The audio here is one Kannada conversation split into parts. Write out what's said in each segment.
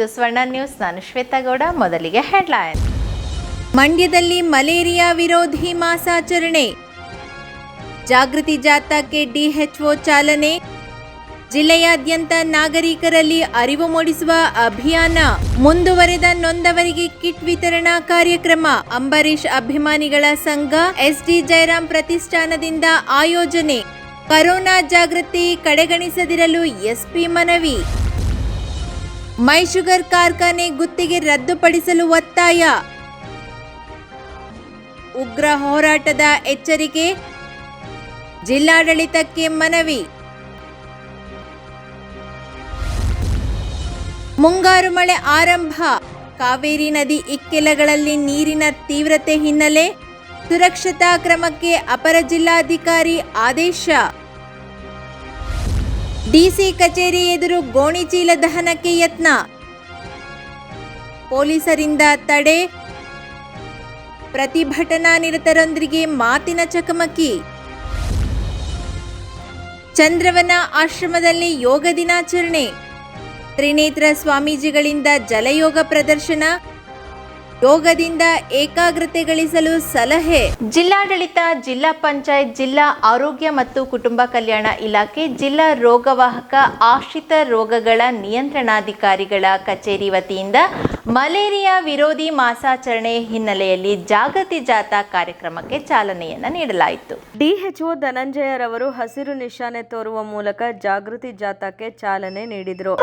ಇದು ಸ್ವರ್ಣ ನ್ಯೂಸ್. ನಾನು ಶ್ವೇತಾ ಗೌಡ. ಮೊದಲಿಗೆ ಹೆಡ್ಲೈನ್. ಮಂಡ್ಯದಲ್ಲಿ ಮಲೇರಿಯಾ ವಿರೋಧಿ ಮಾಸಾಚರಣೆ. ಜಾಗೃತಿ ಜಾಥಾಕ್ಕೆ ಡಿಎಚ್ಒ ಚಾಲನೆ. ಜಿಲ್ಲೆಯಾದ್ಯಂತ ನಾಗರಿಕರಲ್ಲಿ ಅರಿವು ಮೂಡಿಸುವ ಅಭಿಯಾನ. ಮುಂದುವರೆದ ನೊಂದವರಿಗೆ ಕಿಟ್ ವಿತರಣಾ ಕಾರ್ಯಕ್ರಮ. ಅಂಬರೀಷ್ ಅಭಿಮಾನಿಗಳ ಸಂಘ, ಎಸ್ಡಿ ಜಯರಾಮ್ ಪ್ರತಿಷ್ಠಾನದಿಂದ ಆಯೋಜನೆ. ಕರೋನಾ ಜಾಗೃತಿ ಕಡೆಗಣಿಸದಿರಲು ಎಸ್ಪಿ ಮನವಿ. ಮೈ ಶುಗರ್ ಕಾರ್ಖಾನೆ ಗುತ್ತಿಗೆ ರದ್ದುಪಡಿಸಲು ಒತ್ತಾಯ. ಉಗ್ರ ಹೋರಾಟದ ಎಚ್ಚರಿಕೆ, ಜಿಲ್ಲಾಡಳಿತಕ್ಕೆ ಮನವಿ. ಮುಂಗಾರು ಮಳೆ ಆರಂಭ. ಕಾವೇರಿ ನದಿ ಇಕ್ಕೆಲಗಳಲ್ಲಿ ನೀರಿನ ತೀವ್ರತೆ ಹಿನ್ನೆಲೆ, ಸುರಕ್ಷತಾ ಕ್ರಮಕ್ಕೆ ಅಪರ ಜಿಲ್ಲಾಧಿಕಾರಿ ಆದೇಶ. ಡಿಸಿ ಕಚೇರಿ ಎದುರು ಗೋಣಿಚೀಲ ದಹನಕ್ಕೆ ಯತ್ನ. ಪೊಲೀಸರಿಂದ ತಡೆ. ಪ್ರತಿಭಟನಾ ನಿರತರೊಂದಿಗೆ ಮಾತಿನ ಚಕಮಕಿ. ಚಂದ್ರವನ ಆಶ್ರಮದಲ್ಲಿ ಯೋಗ ದಿನಾಚರಣೆ. ತ್ರಿನೇತ್ರ ಸ್ವಾಮೀಜಿಗಳಿಂದ ಜಲಯೋಗ ಪ್ರದರ್ಶನ. ಯೋಗದಿಂದ ಏಕಾಗ್ರತೆ ಗಳಿಸಲು ಸಲಹೆ. ಜಿಲ್ಲಾಡಳಿತ, ಜಿಲ್ಲಾ ಪಂಚಾಯತ್, ಜಿಲ್ಲಾ ಆರೋಗ್ಯ ಮತ್ತು ಕುಟುಂಬ ಕಲ್ಯಾಣ ಇಲಾಖೆ, ಜಿಲ್ಲಾ ರೋಗವಾಹಕ ಆಶ್ರಿತ ರೋಗಗಳ ನಿಯಂತ್ರಣಾಧಿಕಾರಿಗಳ ಕಚೇರಿ ವತಿಯಿಂದ ಮಲೇರಿಯಾ ವಿರೋಧಿ ಮಾಸಾಚರಣೆ ಹಿನ್ನೆಲೆಯಲ್ಲಿ ಜಾಗೃತಿ ಜಾಥಾ ಕಾರ್ಯಕ್ರಮಕ್ಕೆ ಚಾಲನೆಯನ್ನು ನೀಡಲಾಯಿತು. ಡಿಎಚ್ಒ ಧನಂಜಯರವರು ಹಸಿರು ನಿಶಾನೆ ತೋರುವ ಮೂಲಕ ಜಾಗೃತಿ ಜಾಥಾಕ್ಕೆ ಚಾಲನೆ ನೀಡಿದರು.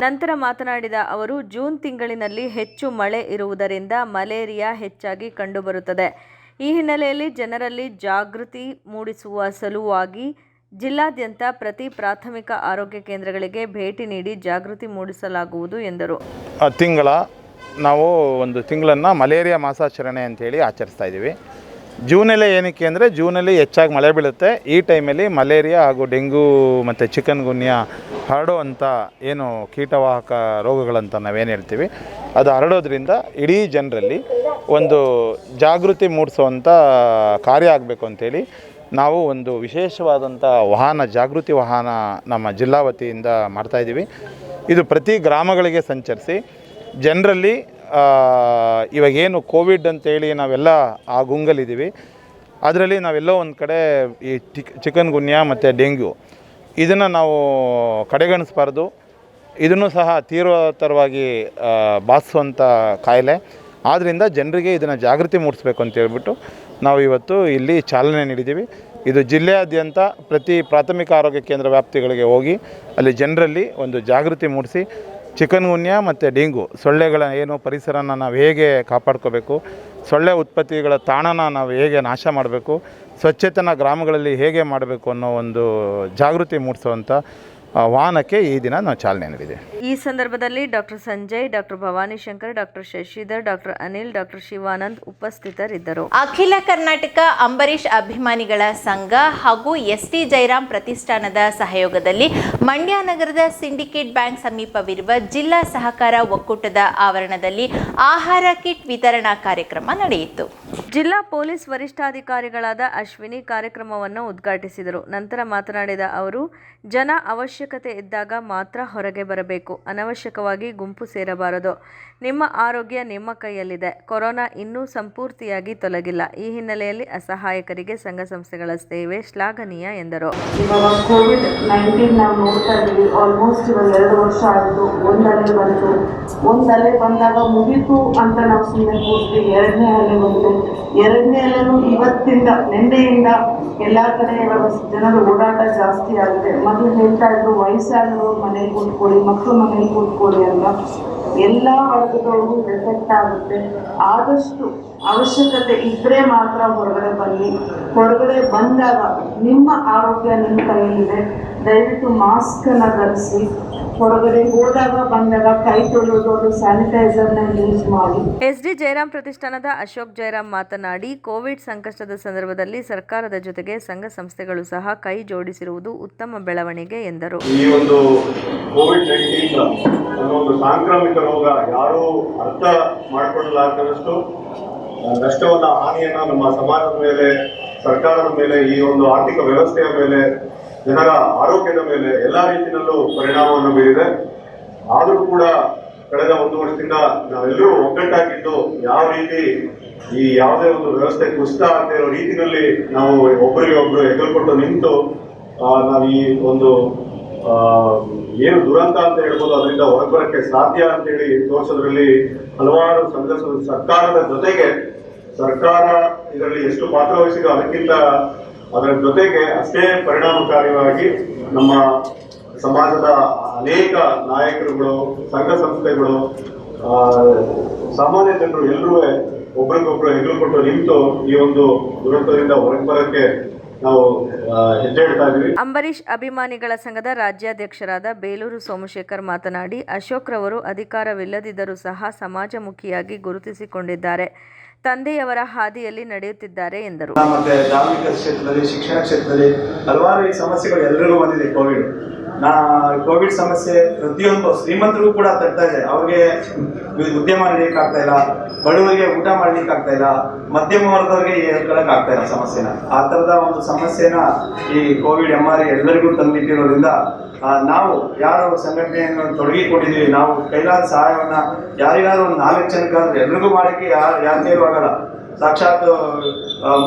ನಂತರ ಮಾತನಾಡಿದ ಅವರು ಜೂನ್ ತಿಂಗಳಿನಲ್ಲಿ ಹೆಚ್ಚು ಮಳೆ ಇರುವುದರಿಂದ ಮಲೇರಿಯಾ ಹೆಚ್ಚಾಗಿ ಕಂಡುಬರುತ್ತದೆ. ಈ ಹಿನ್ನೆಲೆಯಲ್ಲಿ ಜನರಲ್ಲಿ ಜಾಗೃತಿ ಮೂಡಿಸುವ ಸಲುವಾಗಿ ಜಿಲ್ಲಾದ್ಯಂತ ಪ್ರತಿ ಪ್ರಾಥಮಿಕ ಆರೋಗ್ಯ ಕೇಂದ್ರಗಳಿಗೆ ಭೇಟಿ ನೀಡಿ ಜಾಗೃತಿ ಮೂಡಿಸಲಾಗುವುದು ಎಂದರು. ತಿಂಗಳ ನಾವು ಒಂದು ತಿಂಗಳನ್ನು ಮಲೇರಿಯಾ ಮಾಸಾಚರಣೆ ಅಂತೇಳಿ ಆಚರಿಸ್ತಾ ಇದ್ದೀವಿ. ಜೂನಲ್ಲೇ ಏನಕ್ಕೆ ಅಂದರೆ ಜೂನಲ್ಲಿ ಹೆಚ್ಚಾಗಿ ಮಳೆ ಬೀಳುತ್ತೆ. ಈ ಟೈಮಲ್ಲಿ ಮಲೇರಿಯಾ ಹಾಗೂ ಡೆಂಗೂ ಮತ್ತು ಚಿಕನ್ ಗುನ್ಯಾ ಹರಡುವಂಥ ಏನು ಕೀಟವಾಹಕ ರೋಗಗಳಂತ ನಾವೇನು ಹೇಳ್ತೀವಿ, ಅದು ಹರಡೋದ್ರಿಂದ ಇಡೀ ಜನರಲ್ಲಿ ಒಂದು ಜಾಗೃತಿ ಮೂಡಿಸುವಂಥ ಕಾರ್ಯ ಆಗಬೇಕು ಅಂತೇಳಿ ನಾವು ಒಂದು ವಿಶೇಷವಾದಂಥ ವಾಹನ, ಜಾಗೃತಿ ವಾಹನ ನಮ್ಮ ಜಿಲ್ಲಾ ವತಿಯಿಂದ ಮಾಡ್ತಾಯಿದ್ದೀವಿ ಇದು ಪ್ರತಿ ಗ್ರಾಮಗಳಿಗೆ ಸಂಚರಿಸಿ, ಜನರಲ್ಲಿ ಇವಾಗೇನು ಕೋವಿಡ್ ಅಂತೇಳಿ ನಾವೆಲ್ಲ ಆ ಗುಂಗಲಿದ್ದೀವಿ ಅದರಲ್ಲಿ ನಾವೆಲ್ಲೋ ಒಂದು ಕಡೆ ಈ ಚಿಕ್, ಚಿಕನ್ ಗುನ್ಯಾ ಮತ್ತು ಡೆಂಗ್ಯೂ ಇದನ್ನು ನಾವು ಕಡೆಗಣಿಸ್ಬಾರ್ದು. ಇದನ್ನು ಸಹ ತೀವ್ರತರವಾಗಿ ಬಾಧಿಸುವಂಥ ಕಾಯಿಲೆ. ಆದ್ದರಿಂದ ಜನರಿಗೆ ಇದನ್ನು ಜಾಗೃತಿ ಮೂಡಿಸ್ಬೇಕು ಅಂತ ಹೇಳ್ಬಿಟ್ಟು ನಾವು ಇವತ್ತು ಇಲ್ಲಿ ಚಾಲನೆ ನೀಡಿದ್ದೀವಿ. ಇದು ಜಿಲ್ಲೆಯಾದ್ಯಂತ ಪ್ರತಿ ಪ್ರಾಥಮಿಕ ಆರೋಗ್ಯ ಕೇಂದ್ರ ವ್ಯಾಪ್ತಿಗಳಿಗೆ ಹೋಗಿ ಅಲ್ಲಿ ಜನರಲ್ಲಿ ಒಂದು ಜಾಗೃತಿ ಮೂಡಿಸಿ ಚಿಕನ್ ಗುನ್ಯ ಮತ್ತು ಡೆಂಗು ಸೊಳ್ಳೆಗಳ ಏನು ಪರಿಸರನ ನಾವು ಹೇಗೆ ಕಾಪಾಡ್ಕೋಬೇಕು, ಸೊಳ್ಳೆ ಉತ್ಪತ್ತಿಗಳ ತಾಣನ ನಾವು ಹೇಗೆ ನಾಶ ಮಾಡಬೇಕು, ಸ್ವಚ್ಛತನ ಗ್ರಾಮಗಳಲ್ಲಿ ಹೇಗೆ ಮಾಡಬೇಕು ಅನ್ನೋ ಒಂದು ಜಾಗೃತಿ ಮೂಡಿಸುವಂಥ ವಾಹನಕ್ಕೆ ಈ ದಿನ ನಾವು ಚಾಲನೆ ನೀಡಿದೆ ಈ ಸಂದರ್ಭದಲ್ಲಿ doctor Sanjay doctor Bhavani Shankar doctor Shashidhar doctor Anil doctor Shivanand ಉಪಸ್ಥಿತರಿದ್ದರು. ಅಖಿಲ ಕರ್ನಾಟಕ ಅಂಬರೀಷ್ ಅಭಿಮಾನಿಗಳ ಸಂಘ ಹಾಗೂ ಎಸ್ ಟಿ ಜೈರಾಮ್ ಪ್ರತಿಷ್ಠಾನದ ಸಹಯೋಗದಲ್ಲಿ ಮಂಡ್ಯ ನಗರದ ಸಿಂಡಿಕೇಟ್ ಬ್ಯಾಂಕ್ ಸಮೀಪವಿರುವ ಜಿಲ್ಲಾ ಸಹಕಾರ ಒಕ್ಕೂಟದ ಆವರಣದಲ್ಲಿ ಆಹಾರ ಕಿಟ್ ವಿತರಣಾ ಕಾರ್ಯಕ್ರಮ ನಡೆಯಿತು. ಜಿಲ್ಲಾ ಪೊಲೀಸ್ ವರಿಷ್ಠಾಧಿಕಾರಿಗಳಾದ ಅಶ್ವಿನಿ ಕಾರ್ಯಕ್ರಮವನ್ನು ಉದ್ಘಾಟಿಸಿದರು. ನಂತರ ಮಾತನಾಡಿದ ಅವರು ಜನ ಅವಶ್ಯಕತೆ ಇದ್ದಾಗ ಮಾತ್ರ ಹೊರಗೆ ಬರಬೇಕು. ಅನವಶ್ಯಕವಾಗಿ ಗುಂಪು ಸೇರಬಾರದು. ನಿಮ್ಮ ಆರೋಗ್ಯ ನಿಮ್ಮ ಕೈಯಲ್ಲಿದೆ. ಕೊರೋನಾ ಇನ್ನೂ ಸಂಪೂರ್ತಿಯಾಗಿ ತೊಲಗಿಲ್ಲ. ಈ ಹಿನ್ನೆಲೆಯಲ್ಲಿ ಅಸಹಾಯಕರಿಗೆ ಸಂಘ ಸಂಸ್ಥೆಗಳ ಸೇವೆ ಶ್ಲಾಘನೀಯ, ಎಂದರು. ಇವಾಗ ಕೋವಿಡ್ ನೈನ್ಟೀನ್ ನಾವು ನೋಡ್ತಾ ಇದ್ದೀವಿ. ಆಲ್ಮೋಸ್ಟ್ ಇವಾಗ ಎರಡು ವರ್ಷ ಆಯಿತು. ಒಂದು ಬಂತು. ಒಂದು ಬಂದಾಗ ಮುಗೀತು ಅಂತ ನಾವು ಸುಮ್ಮನೆ ಜನರ ಓಡಾಟ ಜಾಸ್ತಿ ಆಗಿದೆ. ಮೊದಲು ಹೇಳ್ತಾ ಇದ್ರು ವಯಸ್ಸಾದವರು ಮನೇಲಿ ಕೂತ್ಕೊಳ್ಳಿ ಮಕ್ಕಳು ಮನೇಲಿ ಕೂತ್ಕೊಳ್ಳಿ ಅಲ್ಲ ಎಲ್ಲ ವರ್ಗದವ್ರಿಗೂ ಎಫೆಕ್ಟ್ ಆಗುತ್ತೆ. ಆದಷ್ಟು ಅವಶ್ಯಕತೆ ಇದ್ರೆ ಮಾತ್ರ ಹೊರಗಡೆ ಬನ್ನಿ. ಹೊರಗಡೆ ಬಂದಾಗ ನಿಮ್ಮ ಆರೋಗ್ಯ ನಿಮ್ಮ ಕೈಯಲ್ಲಿದೆ. ದಯವಿಟ್ಟು ಮಾಸ್ಕನ್ನು ಧರಿಸಿ. ಹೊರಗಡೆ ಹೋದಾಗ ಬಂದಾಗ ಕೈ ತೊಳೆಯೋದು ಅದು ಸ್ಯಾನಿಟೈಸರ್ನ ಯೂಸ್ ಮಾಡಿ. ಎಸ್ಡಿ ಜಯರಾಮ್ ಪ್ರತಿಷ್ಠಾನದ ಅಶೋಕ್ ಜಯರಾಮ್ ಮಾತನಾಡಿ ಕೋವಿಡ್ ಸಂಕಷ್ಟದ ಸಂದರ್ಭದಲ್ಲಿ ಸರ್ಕಾರದ ಜೊತೆಗೆ ಸಂಘ ಸಂಸ್ಥೆಗಳು ಸಹ ಕೈ ಜೋಡಿಸಿರುವುದು ಉತ್ತಮ ಬೆಳವಣಿಗೆ ಎಂದರು. ಈ ಒಂದು ಕೋವಿಡ್ ಒಂದು ಸಾಂಕ್ರಾಮಿಕ ರೋಗ ಯಾರು ಅರ್ಥ ಮಾಡಿಕೊಳ್ಳಲಾರದಷ್ಟು ನಷ್ಟವನ್ನ ಹಾನಿಯನ್ನ ನಮ್ಮ ಸಮಾಜದ ಮೇಲೆ ಸರ್ಕಾರದ ಮೇಲೆ ಈ ಒಂದು ಆರ್ಥಿಕ ವ್ಯವಸ್ಥೆಯ ಮೇಲೆ ಜನರ ಆರೋಗ್ಯದ ಮೇಲೆ ಎಲ್ಲಾ ರೀತಿಯಲ್ಲೂ ಪರಿಣಾಮವನ್ನು ಬೀರಿದೆ. ಆದರೂ ಕೂಡ ಕಳೆದ ಒಂದು ವರ್ಷದಿಂದ ನಾವೆಲ್ಲರೂ ಒಗ್ಗಟ್ಟಾಗಿದ್ದು ಯಾವ ರೀತಿ ಈ ಯಾವುದೇ ಒಂದು ವ್ಯವಸ್ಥೆ ಕುಸಿತ ಆಗದೆ ಇರೋ ರೀತಿಯಲ್ಲಿ ನಾವು ಒಬ್ಬರಿಗೆ ಒಬ್ರು ಹೆಗಲ್ಕೊಟ್ಟು ನಿಂತು ನಾವು ಈ ಒಂದು ಏನು ದುರಂತ ಅಂತ ಹೇಳ್ಬೋದು, ಅದರಿಂದ ಹೊರಬರಕ್ಕೆ ಸಾಧ್ಯ ಅಂತ ಹೇಳಿ ತೋರಿಸೋದ್ರಲ್ಲಿ ಹಲವಾರು ಸಂಘ ಸರ್ಕಾರದ ಜೊತೆಗೆ ಸರ್ಕಾರ ಇದರಲ್ಲಿ ಎಷ್ಟು ಪಾತ್ರ ವಹಿಸಿದೆ ಅದಕ್ಕಿಂತ ಅದರ ಜೊತೆಗೆ ಅಷ್ಟೇ ಪರಿಣಾಮಕಾರಿಯಾಗಿ ನಮ್ಮ ಸಮಾಜದ ಅನೇಕ ನಾಯಕರುಗಳು, ಸಂಘ ಸಂಸ್ಥೆಗಳು ಸಾಮಾನ್ಯ ಜನರು ಎಲ್ಲರೂ ಒಬ್ರಿಗೊಬ್ರು ಹೆಗಲು ಕೊಟ್ಟು ನಿಂತು ಈ ಒಂದು ದುರಂತದಿಂದ ಹೊರಗೆ ಬರೋಕ್ಕೆ ಅಂಬರೀಷ್ ಅಭಿಮಾನಿಗಳ ಸಂಘದ ರಾಜ್ಯಾಧ್ಯಕ್ಷರಾದ ಬೇಲೂರು ಸೋಮಶೇಖರ್ ಮಾತನಾಡಿ ಅಶೋಕ್ ರವರು ಅಧಿಕಾರವಿಲ್ಲದಿದ್ದರೂ ಸಹ ಸಮಾಜಮುಖಿಯಾಗಿ ಗುರುತಿಸಿಕೊಂಡಿದ್ದಾರೆ. ತಂದೆಯವರ ಹಾದಿಯಲ್ಲಿ ನಡೆಯುತ್ತಿದ್ದಾರೆ ಎಂದರು. ಮತ್ತೆ ಧಾರ್ಮಿಕ ಕ್ಷೇತ್ರದಲ್ಲಿ, ಶಿಕ್ಷಣ ಕ್ಷೇತ್ರದಲ್ಲಿ ಹಲವಾರು ಈ ಸಮಸ್ಯೆಗಳು ಎಲ್ಲರಿಗೂ ಬಂದಿದೆ ಕೋವಿಡ್ ನಾ ಕೋವಿಡ್ ಸಮಸ್ಯೆ ಪ್ರತಿಯೊಂದು ಶ್ರೀಮಂತರಿಗೂ ಕೂಡ ತಡ್ತಾ ಇದೆ. ಅವ್ರಿಗೆ ಉದ್ಯಮ ಮಾಡ್ಲಿಕ್ಕೆ ಆಗ್ತಾ ಇಲ್ಲ, ಬಡವರಿಗೆ ಊಟ ಮಾಡ್ಲಿಕ್ಕೆ ಆಗ್ತಾ ಇಲ್ಲ, ಮಧ್ಯಮ ವರ್ಗದವರಿಗೆ ಹೇಳ್ಕೊಳಕ್ ಆಗ್ತಾ ಇಲ್ಲ ಸಮಸ್ಯೆನ. ಆ ತರದ ಒಂದು ಸಮಸ್ಯೆನ ಈ ಕೋವಿಡ್ ಎಂ ಆರ್ ಎಲ್ಲರಿಗೂ ತಂದಿಟ್ಟಿರೋದ್ರಿಂದ ನಾವು ಯಾರು ಸಂಘಟನೆಯನ್ನು ತೊಡಗಿಕೊಂಡಿದ್ದೀವಿ, ನಾವು ಕೈಲಾದ ಸಹಾಯವನ್ನ ಯಾರಿಗಾದ್ರೂ ಒಂದು ನಾಲ್ಕು ಜನಕ್ಕಾದ್ರೂ ಎಲ್ರಿಗೂ ಮಾಡಲಿಕ್ಕೆ ಯಾರು ಯಾರು ಆಗಲ್ಲ. ಸಾಕ್ಷಾತ್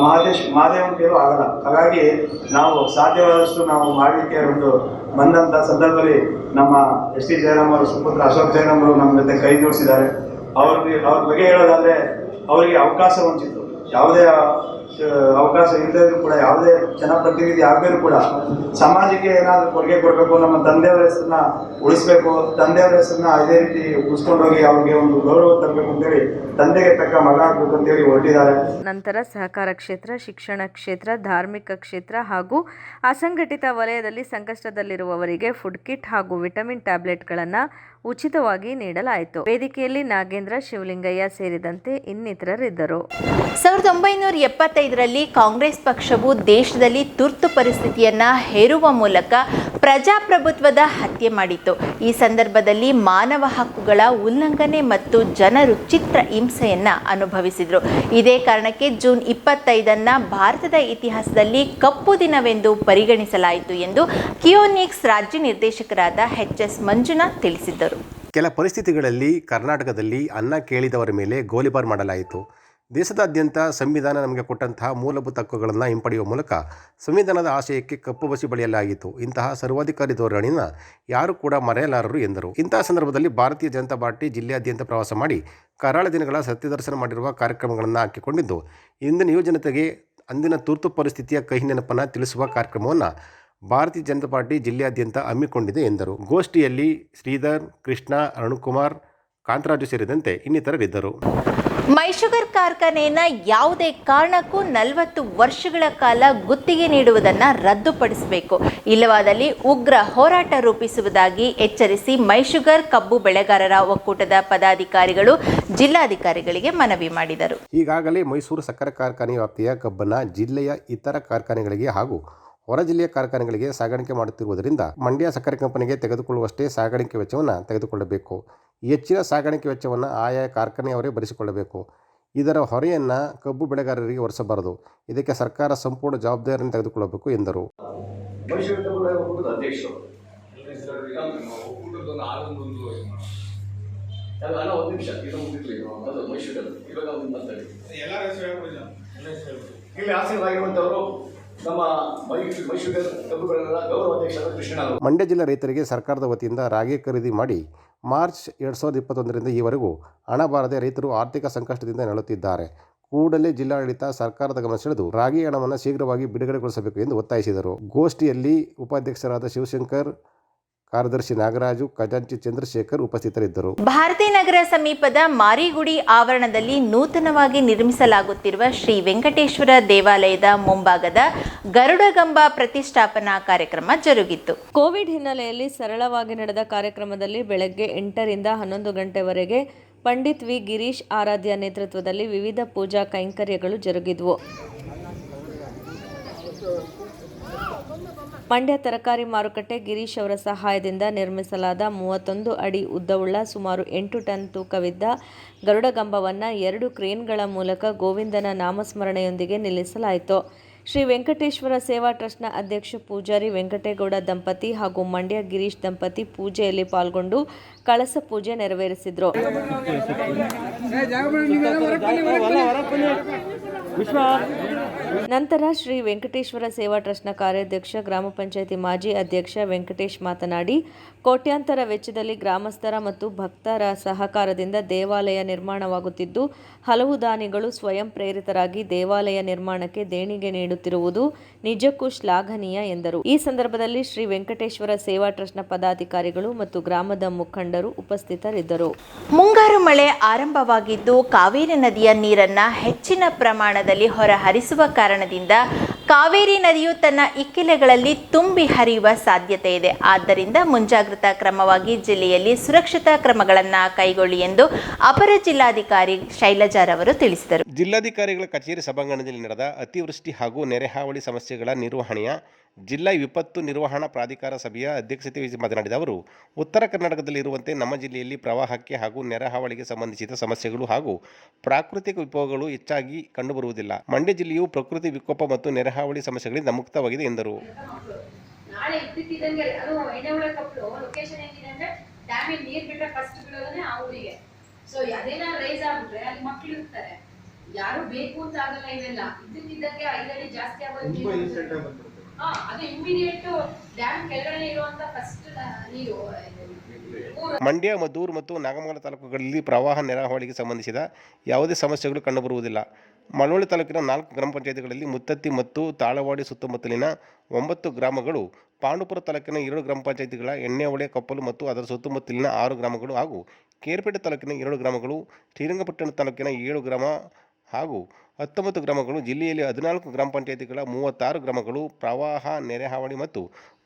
ಮಹಾದೇಶ್ ಮಹಾದೇವನ ಕೈಲೂ ಆಗಲ್ಲ. ಹಾಗಾಗಿ ನಾವು ಸಾಧ್ಯವಾದಷ್ಟು ನಾವು ಮಾಡಲಿಕ್ಕೆ ಒಂದು ಬಂದಂಥ ಸಂದರ್ಭದಲ್ಲಿ ನಮ್ಮ ಎಸ್ ಟಿ ಜಯರಾಮ್ ಅವರು ಸುಪುತ್ರ ಅಶೋಕ್ ಜಯರಾಮ್ ನಮ್ಮ ಜೊತೆ ಕೈ ಜೋಡಿಸಿದ್ದಾರೆ. ಅವ್ರಿಗೆ, ಅವ್ರ ಬಗ್ಗೆ ಹೇಳೋದಾದ್ರೆ ಅವರಿಗೆ ಅವಕಾಶ ಹೊಂದಿತ್ತು ಯಾವುದೇ ಅವಕಾಶ ಇಲ್ಲದಿದ್ರು ಕೂಡ ಯಾವುದೇ ಜನಪ್ರತಿನಿಧಿ ಆಗಬೇಕು ಕೂಡ ಸಮಾಜಕ್ಕೆ ಏನಾದರೂ ಕೊಡುಗೆ ಕೊಡಬೇಕು, ನಮ್ಮ ತಂದೆಯವರ ಹೆಸರನ್ನ ಉಳಿಸ್ಬೇಕು, ತಂದೆಯವರ ಹೆಸರನ್ನ ಇದೇ ರೀತಿ ಉಳಿಸ್ಕೊಂಡೋಗಿ ಅವ್ರಿಗೆ ಒಂದು ಗೌರವ ತರಬೇಕು ಅಂತೇಳಿ ತಂದೆಗೆ ತಕ್ಕ ಮಗ ಆಗ್ಬೇಕು ಅಂತೇಳಿ ಹೊರಟಿದ್ದಾರೆ. ನಂತರ ಸಹಕಾರ ಕ್ಷೇತ್ರ, ಶಿಕ್ಷಣ ಕ್ಷೇತ್ರ, ಧಾರ್ಮಿಕ ಕ್ಷೇತ್ರ ಹಾಗೂ ಅಸಂಘಟಿತ ವಲಯದಲ್ಲಿ ಸಂಕಷ್ಟದಲ್ಲಿರುವವರಿಗೆ ಫುಡ್ ಕಿಟ್ ಹಾಗೂ ವಿಟಮಿನ್ ಟ್ಯಾಬ್ಲೆಟ್ಗಳನ್ನು ಉಚಿತವಾಗಿ ನೀಡಲಾಯಿತು. ವೇದಿಕೆಯಲ್ಲಿ ನಾಗೇಂದ್ರ, ಶಿವಲಿಂಗಯ್ಯ ಸೇರಿದಂತೆ ಇನ್ನಿತರರಿದ್ದರು. ಸಾವಿರದ ಒಂಬೈನೂರ ಎಪ್ಪತ್ತೈದರಲ್ಲಿ ಕಾಂಗ್ರೆಸ್ ಪಕ್ಷವು ದೇಶದಲ್ಲಿ ತುರ್ತು ಪರಿಸ್ಥಿತಿಯನ್ನ ಹೇರುವ ಮೂಲಕ ಪ್ರಜಾಪ್ರಭುತ್ವದ ಹತ್ಯೆ ಮಾಡಿತ್ತು. ಈ ಸಂದರ್ಭದಲ್ಲಿ ಮಾನವ ಹಕ್ಕುಗಳ ಉಲ್ಲಂಘನೆ ಮತ್ತು ಜನರು ಚಿತ್ರ ಹಿಂಸೆಯನ್ನು ಅನುಭವಿಸಿದರು. ಇದೇ ಕಾರಣಕ್ಕೆ ಜೂನ್ ಇಪ್ಪತ್ತೈದನ್ನು ಭಾರತದ ಇತಿಹಾಸದಲ್ಲಿ ಕಪ್ಪು ದಿನವೆಂದು ಪರಿಗಣಿಸಲಾಯಿತು ಎಂದು ಕಿಯೋನಿಕ್ಸ್ ರಾಜ್ಯ ನಿರ್ದೇಶಕರಾದ ಎಚ್ ಎಸ್ ಮಂಜುನಾಥ್ ತಿಳಿಸಿದ್ದರು. ಕೆಲ ಪರಿಸ್ಥಿತಿಗಳಲ್ಲಿ ಕರ್ನಾಟಕದಲ್ಲಿ ಅನ್ನ ಕೇಳಿದವರ ಮೇಲೆ ಗೋಲಿಬಾರ್ ಮಾಡಲಾಯಿತು. ದೇಶದಾದ್ಯಂತ ಸಂವಿಧಾನ ನಮಗೆ ಕೊಟ್ಟಂತಹ ಮೂಲಭೂತ ಹಕ್ಕುಗಳನ್ನು ಹಿಂಪಡೆಯುವ ಮೂಲಕ ಸಂವಿಧಾನದ ಆಶಯಕ್ಕೆ ಕಪ್ಪು ಬಸಿ ಬಳಿಯಲಾಗಿತ್ತು. ಇಂತಹ ಸರ್ವಾಧಿಕಾರಿ ಧೋರಣೆಯನ್ನು ಯಾರು ಕೂಡ ಮರೆಯಲಾರರು ಎಂದರು. ಇಂತಹ ಸಂದರ್ಭದಲ್ಲಿ ಭಾರತೀಯ ಜನತಾ ಪಾರ್ಟಿ ಜಿಲ್ಲೆಯಾದ್ಯಂತ ಪ್ರವಾಸ ಮಾಡಿ ಕರಾಳ ದಿನಗಳ ಸತ್ಯದರ್ಶನ ಮಾಡಿರುವ ಕಾರ್ಯಕ್ರಮಗಳನ್ನು ಹಾಕಿಕೊಂಡಿದ್ದು, ಇಂದಿನ ಯುವಜನತೆಗೆ ಅಂದಿನ ತುರ್ತು ಪರಿಸ್ಥಿತಿಯ ಕಹಿ ನೆನಪನ್ನು ತಿಳಿಸುವ ಕಾರ್ಯಕ್ರಮವನ್ನು ಭಾರತೀಯ ಜನತಾ ಪಾರ್ಟಿ ಜಿಲ್ಲೆಯಾದ್ಯಂತ ಹಮ್ಮಿಕೊಂಡಿದೆ ಎಂದರು. ಗೋಷ್ಠಿಯಲ್ಲಿ ಶ್ರೀಧರ್, ಕೃಷ್ಣ ಅರುಣ್ಕುಮಾರ್ ಕಾಂತರಾಜು ಸೇರಿದಂತೆ ಇನ್ನಿತರರಿದ್ದರು. ಮೈಶುಗರ್ ಕಾರ್ಖಾನೆಯನ್ನ ಯಾವುದೇ ಕಾರಣಕ್ಕೂ ನಲವತ್ತು ವರ್ಷಗಳ ಕಾಲ ಗುತ್ತಿಗೆ ನೀಡುವುದನ್ನ ರದ್ದುಪಡಿಸಬೇಕು. ಇಲ್ಲವಾದಲ್ಲಿ ಉಗ್ರ ಹೋರಾಟ ರೂಪಿಸುವುದಾಗಿ ಎಚ್ಚರಿಸಿ ಮೈಶುಗರ್ ಕಬ್ಬು ಬೆಳೆಗಾರರ ಒಕ್ಕೂಟದ ಪದಾಧಿಕಾರಿಗಳು ಜಿಲ್ಲಾಧಿಕಾರಿಗಳಿಗೆ ಮನವಿ ಮಾಡಿದರು. ಈಗಾಗಲೇ ಮೈಸೂರು ಸಕ್ಕರೆ ಕಾರ್ಖಾನೆ ವ್ಯಾಪ್ತಿಯ ಕಬ್ಬನ್ನು ಜಿಲ್ಲೆಯ ಇತರ ಕಾರ್ಖಾನೆಗಳಿಗೆ ಹಾಗೂ ಹೊರ ಜಿಲ್ಲೆಯ ಕಾರ್ಖಾನೆಗಳಿಗೆ ಸಾಗಾಣಿಕೆ ಮಾಡುತ್ತಿರುವುದರಿಂದ ಮಂಡ್ಯ ಸಕ್ಕರೆ ಕಂಪನಿಗೆ ತೆಗೆದುಕೊಳ್ಳುವಷ್ಟೇ ಸಾಗಾಣಿಕೆ ವೆಚ್ಚವನ್ನು ತೆಗೆದುಕೊಳ್ಳಬೇಕು. ಹೆಚ್ಚಿನ ಸಾಗಾಣಿಕೆ ವೆಚ್ಚವನ್ನು ಆಯಾ ಕಾರ್ಖಾನೆಯವರೇ ಭರಿಸಿಕೊಳ್ಳಬೇಕು ಇದರ ಹೊರೆಯನ್ನು ಕಬ್ಬು ಬೆಳೆಗಾರರಿಗೆ ಹೊರಿಸಬಾರದು ಇದಕ್ಕೆ ಸರ್ಕಾರ ಸಂಪೂರ್ಣ ಜವಾಬ್ದಾರಿಯನ್ನು ತೆಗೆದುಕೊಳ್ಳಬೇಕು ಎಂದರು ಇಲ್ಲಿ ಮಂಡ್ಯ ಜಿಲ್ಲೆ ರೈತರಿಗೆ ಸರ್ಕಾರದ ವತಿಯಿಂದ ರಾಗಿ ಖರೀದಿ ಮಾಡಿ ಮಾರ್ಚ್ ಎರಡು ಸಾವಿರದ ಇಪ್ಪತ್ತೊಂದರಿಂದ ಈವರೆಗೂ ಹಣ ಬಾರದೆ ರೈತರು ಆರ್ಥಿಕ ಸಂಕಷ್ಟದಿಂದ ನಡೆಯುತ್ತಿದ್ದಾರೆ ಕೂಡಲೇ ಜಿಲ್ಲಾಡಳಿತ ಸರ್ಕಾರದ ಗಮನ ಸೆಳೆದು ರಾಗಿ ಹಣವನ್ನು ಶೀಘ್ರವಾಗಿ ಬಿಡುಗಡೆಗೊಳಿಸಬೇಕು ಎಂದು ಒತ್ತಾಯಿಸಿದರು. ಗೋಷ್ಠಿಯಲ್ಲಿ ಉಪಾಧ್ಯಕ್ಷರಾದ ಶಿವಶಂಕರ್ ಕಾರ್ಯದರ್ಶಿ ನಾಗರಾಜು ಖಜಾಂಚಿ ಚಂದ್ರಶೇಖರ್ ಉಪಸ್ಥಿತರಿದ್ದರು. ಭಾರತೀ ನಗರ ಸಮೀಪದ ಮಾರಿಗುಡಿ ಆವರಣದಲ್ಲಿ ನೂತನವಾಗಿ ನಿರ್ಮಿಸಲಾಗುತ್ತಿರುವ ಶ್ರೀ ವೆಂಕಟೇಶ್ವರ ದೇವಾಲಯದ ಮುಂಭಾಗದ ಗರುಡಗಂಬ ಪ್ರತಿಷ್ಠಾಪನಾ ಕಾರ್ಯಕ್ರಮ ಜರುಗಿತು. ಕೋವಿಡ್ ಹಿನ್ನೆಲೆಯಲ್ಲಿ ಸರಳವಾಗಿ ನಡೆದ ಕಾರ್ಯಕ್ರಮದಲ್ಲಿ ಬೆಳಗ್ಗೆ ಎಂಟರಿಂದ ಹನ್ನೊಂದು ಗಂಟೆವರೆಗೆ ಪಂಡಿತ್ ವಿ. ಗಿರೀಶ್ ಆರಾಧ್ಯ ನೇತೃತ್ವದಲ್ಲಿ ವಿವಿಧ ಪೂಜಾ ಕೈಂಕರ್ಯಗಳು ಜರುಗಿದವು. ಮಂಡ್ಯ ತರಕಾರಿ ಮಾರುಕಟ್ಟೆ ಗಿರೀಶ್ ಅವರ ಸಹಾಯದಿಂದ ನಿರ್ಮಿಸಲಾದ ಮೂವತ್ತೊಂದು ಅಡಿ ಉದ್ದವುಳ್ಳ ಸುಮಾರು ಎಂಟು ಟನ್ ತೂಕವಿದ್ದ ಗರುಡಗಂಬವನ್ನು ಎರಡು ಕ್ರೇನ್ಗಳ ಮೂಲಕ ಗೋವಿಂದನ ನಾಮಸ್ಮರಣೆಯೊಂದಿಗೆ ನಿಲ್ಲಿಸಲಾಯಿತು. ಶ್ರೀ ವೆಂಕಟೇಶ್ವರ ಸೇವಾ ಟ್ರಸ್ಟ್ನ ಅಧ್ಯಕ್ಷ ಪೂಜಾರಿ ವೆಂಕಟೇಗೌಡ ದಂಪತಿ ಹಾಗೂ ಮಂಡ್ಯ ಗಿರೀಶ್ ದಂಪತಿ ಪೂಜೆಯಲ್ಲಿ ಪಾಲ್ಗೊಂಡು ಕಳಸ ಪೂಜೆ ನೆರವೇರಿಸಿದ್ರು. ನಂತರ ಶ್ರೀ ವೆಂಕಟೇಶ್ವರ ಸೇವಾ ಟ್ರಸ್ಟ್ನ ಕಾರ್ಯಾಧ್ಯಕ್ಷ ಗ್ರಾಮ ಪಂಚಾಯಿತಿ ಮಾಜಿ ಅಧ್ಯಕ್ಷ ವೆಂಕಟೇಶ್ ಮಾತನಾಡಿ ಕೋಟ್ಯಾಂತರ ವೆಚ್ಚದಲ್ಲಿ ಗ್ರಾಮಸ್ಥರ ಮತ್ತು ಭಕ್ತರ ಸಹಕಾರದಿಂದ ದೇವಾಲಯ ನಿರ್ಮಾಣವಾಗುತ್ತಿದ್ದು, ಹಲವು ದಾನಿಗಳು ಸ್ವಯಂ ಪ್ರೇರಿತರಾಗಿ ದೇವಾಲಯ ನಿರ್ಮಾಣಕ್ಕೆ ದೇಣಿಗೆ ನೀಡುತ್ತಿರುವುದು ನಿಜಕ್ಕೂ ಶ್ಲಾಘನೀಯ ಎಂದರು. ಈ ಸಂದರ್ಭದಲ್ಲಿ ಶ್ರೀ ವೆಂಕಟೇಶ್ವರ ಸೇವಾ ಟ್ರಸ್ಟ್ನ ಪದಾಧಿಕಾರಿಗಳು ಮತ್ತು ಗ್ರಾಮದ ಮುಖಂಡರು ಉಪಸ್ಥಿತರಿದ್ದರು. ಮುಂಗಾರು ಮಳೆ ಆರಂಭವಾಗಿದ್ದು, ಕಾವೇರಿ ನದಿಯ ನೀರನ್ನ ಹೆಚ್ಚಿನ ಪ್ರಮಾಣದಲ್ಲಿ ಹೊರಹರಿಸುವ ಕಾರಣದಿಂದ ಕಾವೇರಿ ನದಿಯು ತನ್ನ ಇಕ್ಕೆಲೆಗಳಲ್ಲಿ ತುಂಬಿ ಹರಿಯುವ ಸಾಧ್ಯತೆ ಇದೆ. ಆದ್ದರಿಂದ ಮುಂಜಾಗ್ರತಾ ಕ್ರಮವಾಗಿ ಜಿಲ್ಲೆಯಲ್ಲಿ ಸುರಕ್ಷತಾ ಕ್ರಮಗಳನ್ನು ಕೈಗೊಳ್ಳಿ ಎಂದು ಅಪರ ಜಿಲ್ಲಾಧಿಕಾರಿ ಶೈಲಜಾರವರು ತಿಳಿಸಿದರು. ಜಿಲ್ಲಾಧಿಕಾರಿಗಳ ಕಚೇರಿ ಸಭಾಂಗಣದಲ್ಲಿ ನಡೆದ ಅತಿವೃಷ್ಟಿ ಹಾಗೂ ನೆರೆಹಾವಳಿ ಸಮಸ್ಯೆಗಳ ನಿರ್ವಹಣೆಯ ಜಿಲ್ಲಾ ವಿಪತ್ತು ನಿರ್ವಹಣಾ ಪ್ರಾಧಿಕಾರ ಸಭೆಯ ಅಧ್ಯಕ್ಷತೆ ವಹಿಸಿ ಮಾತನಾಡಿದ ಅವರು ಉತ್ತರ ಕರ್ನಾಟಕದಲ್ಲಿರುವಂತೆ ನಮ್ಮ ಜಿಲ್ಲೆಯಲ್ಲಿ ಪ್ರವಾಹಕ್ಕೆ ಹಾಗೂ ನೆರೆಹಾವಳಿಗೆ ಸಂಬಂಧಿಸಿದ ಸಮಸ್ಯೆಗಳು ಹಾಗೂ ಪ್ರಾಕೃತಿಕ ವಿಕೋಪಗಳು ಹೆಚ್ಚಾಗಿ ಕಂಡುಬರುವುದಿಲ್ಲ. ಮಂಡ್ಯ ಜಿಲ್ಲೆಯು ಪ್ರಕೃತಿ ವಿಕೋಪ ಮತ್ತು ನೆರೆಹಾವಳಿ ಸಮಸ್ಯೆಗಳಿಂದ ಮುಕ್ತವಾಗಿದೆ ಎಂದರು. ನೀರ್ ಯಾರು ಬೇಕು ಅಂತ ಆಗಲ್ಲ ಇದೆಲ್ಲ ಇದ್ದಕ್ಕಿದ್ದಂಗೆ ಐದಡಿ ಜಾಸ್ತಿ ಆಗೋದು ಮಂಡ್ಯ, ಮದ್ದೂರು ಮತ್ತು ನಾಗಮಂಗಲ ತಾಲೂಕುಗಳಲ್ಲಿ ಪ್ರವಾಹ ನೆರೆಹಾವಳಿಗೆ ಸಂಬಂಧಿಸಿದ ಯಾವುದೇ ಸಮಸ್ಯೆಗಳು ಕಂಡುಬರುವುದಿಲ್ಲ. ಮಳವಳ್ಳಿ ತಾಲೂಕಿನ ನಾಲ್ಕು ಗ್ರಾಮ ಪಂಚಾಯತಿಗಳಲ್ಲಿ ಮುತ್ತತ್ತಿ ಮತ್ತು ತಾಳವಾಡಿ ಸುತ್ತಮುತ್ತಲಿನ ಒಂಬತ್ತು ಗ್ರಾಮಗಳು, ಪಾಂಡುಪುರ ತಾಲೂಕಿನ ಎರಡು ಗ್ರಾಮ ಪಂಚಾಯತಿಗಳ ಎಣ್ಣೆಹೊಳೆ, ಕಪ್ಪಲು ಮತ್ತು ಅದರ ಸುತ್ತಮುತ್ತಲಿನ ಆರು ಗ್ರಾಮಗಳು ಹಾಗೂ ಕೇರ್ಪೇಟೆ ತಾಲೂಕಿನ ಎರಡು ಗ್ರಾಮಗಳು, ಶ್ರೀರಂಗಪಟ್ಟಣ ತಾಲೂಕಿನ ಏಳು ಗ್ರಾಮ ಹಾಗೂ ಹತ್ತೊಂಬತ್ತು ಗ್ರಾಮಗಳು, ಜಿಲ್ಲೆಯಲ್ಲಿ ಹದಿನಾಲ್ಕು ಗ್ರಾಮ ಪಂಚಾಯತಿಗಳ ಮೂವತ್ತಾರು ಗ್ರಾಮಗಳು ಪ್ರವಾಹ ನೆರೆಹಾವಳಿ ಮತ್ತು